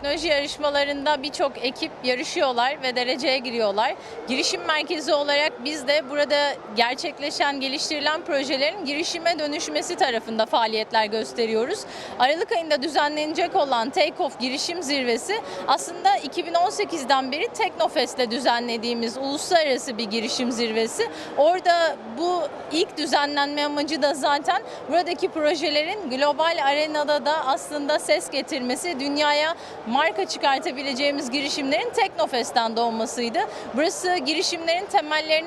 Teknoloji yarışmalarında birçok ekip yarışıyorlar ve dereceye giriyorlar. Girişim merkezi olarak biz de burada gerçekleşen, geliştirilen projelerin girişime dönüşmesi tarafında faaliyetler gösteriyoruz. Aralık ayında düzenlenecek olan Take-Off Girişim Zirvesi aslında 2018'den beri Teknofest'le düzenlediğimiz uluslararası bir girişim zirvesi. Orada bu ilk düzenlenme amacı da zaten buradaki projelerin global arenada da aslında ses getirmesi, dünyaya marka çıkartabileceğimiz girişimlerin Teknofest'ten doğmasıydı. Burası girişimlerin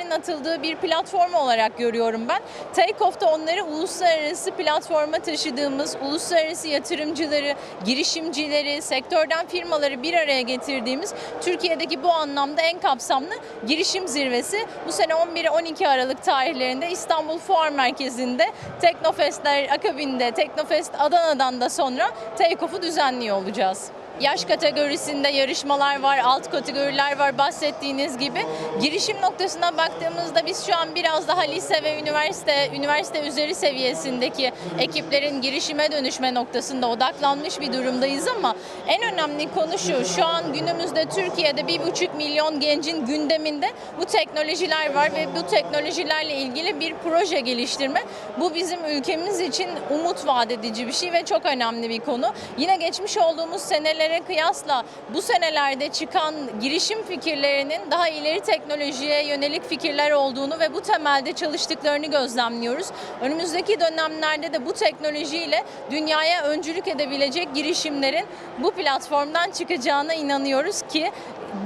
temellerinin atıldığı bir platform olarak görüyorum ben. Takeoff'ta onları uluslararası platforma taşıdığımız, uluslararası yatırımcıları, girişimcileri, sektörden firmaları bir araya getirdiğimiz Türkiye'deki bu anlamda en kapsamlı girişim zirvesi. Bu sene 11-12 Aralık tarihlerinde İstanbul Fuar Merkezi'nde Teknofestler akabinde Teknofest Adana'dan da sonra Takeoff'u düzenliyor olacağız. Yaş kategorisinde yarışmalar var, alt kategoriler var bahsettiğiniz gibi. Girişim noktasına baktığımızda biz şu an biraz daha lise ve üniversite, üniversite üzeri seviyesindeki ekiplerin girişime dönüşme noktasında odaklanmış bir durumdayız ama en önemli konu şu, şu an günümüzde Türkiye'de bir buçuk milyon gencin gündeminde bu teknolojiler var ve bu teknolojilerle ilgili bir proje geliştirme. Bu bizim ülkemiz için umut vaat edici bir şey ve çok önemli bir konu. Yine geçmiş olduğumuz senelere kıyasla bu senelerde çıkan girişim fikirlerinin daha ileri teknolojiye yönelik fikirler olduğunu ve bu temelde çalıştıklarını gözlemliyoruz. Önümüzdeki dönemlerde de bu teknolojiyle dünyaya öncülük edebilecek girişimlerin bu platformdan çıkacağına inanıyoruz ki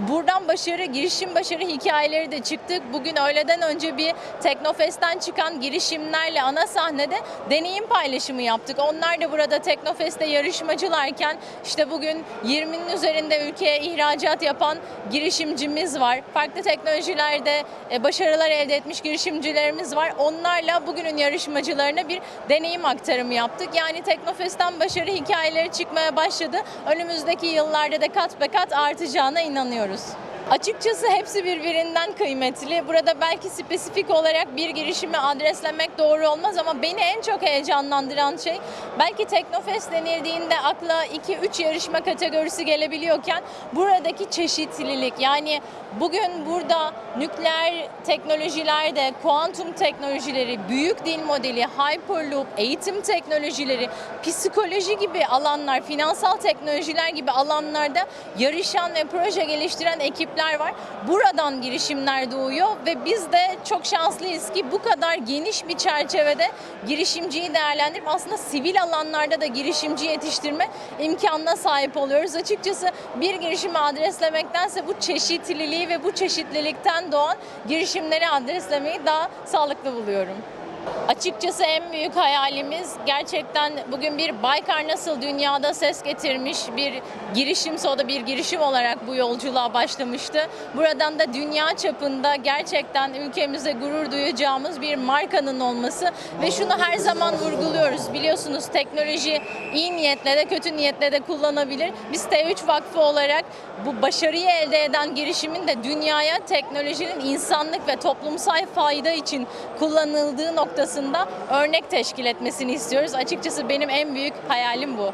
buradan başarı, girişim başarı hikayeleri de çıktık. Bugün öğleden önce bir Teknofest'ten çıkan girişimlerle ana sahnede deneyim paylaşımı yaptık. Onlar da burada Teknofest'te yarışmacılarken işte bugün 20'nin üzerinde ülkeye ihracat yapan girişimcimiz var. Farklı teknolojilerde e, başarılar elde etmiş girişimcilerimiz var. Onlarla bugünün yarışmacılarına bir deneyim aktarımı yaptık. Yani Teknofest'ten başarı hikayeleri çıkmaya başladı. Önümüzdeki yıllarda da kat be kat artacağına inanıyoruz. Açıkçası hepsi birbirinden kıymetli. Burada belki spesifik olarak bir girişimi adreslemek doğru olmaz ama beni en çok heyecanlandıran şey belki Teknofest denildiğinde akla 2-3 yarışma kategorisi gelebiliyorken buradaki çeşitlilik yani bugün burada nükleer teknolojilerde kuantum teknolojileri, büyük dil modeli, hyperloop, eğitim teknolojileri, psikoloji gibi alanlar, finansal teknolojiler gibi alanlarda yarışan ve proje geliştiren ekipler var. Buradan girişimler doğuyor ve biz de çok şanslıyız ki bu kadar geniş bir çerçevede girişimciyi değerlendirip aslında sivil alanlarda da girişimci yetiştirme imkanına sahip oluyoruz. Açıkçası bir girişimi adreslemektense bu çeşitliliği ve bu çeşitlilikten doğan girişimleri adreslemeyi daha sağlıklı buluyorum. Açıkçası en büyük hayalimiz gerçekten bugün bir Baykar nasıl dünyada ses getirmiş bir girişimse o da bir girişim olarak bu yolculuğa başlamıştı. Buradan da dünya çapında gerçekten ülkemize gurur duyacağımız bir markanın olması ve şunu her zaman vurguluyoruz. Biliyorsunuz teknoloji iyi niyetle de kötü niyetle de kullanabilir. Biz T3 Vakfı olarak bu başarıyı elde eden girişimin de dünyaya teknolojinin insanlık ve toplumsal fayda için kullanıldığı noktasında örnek teşkil etmesini istiyoruz. Açıkçası benim en büyük hayalim bu.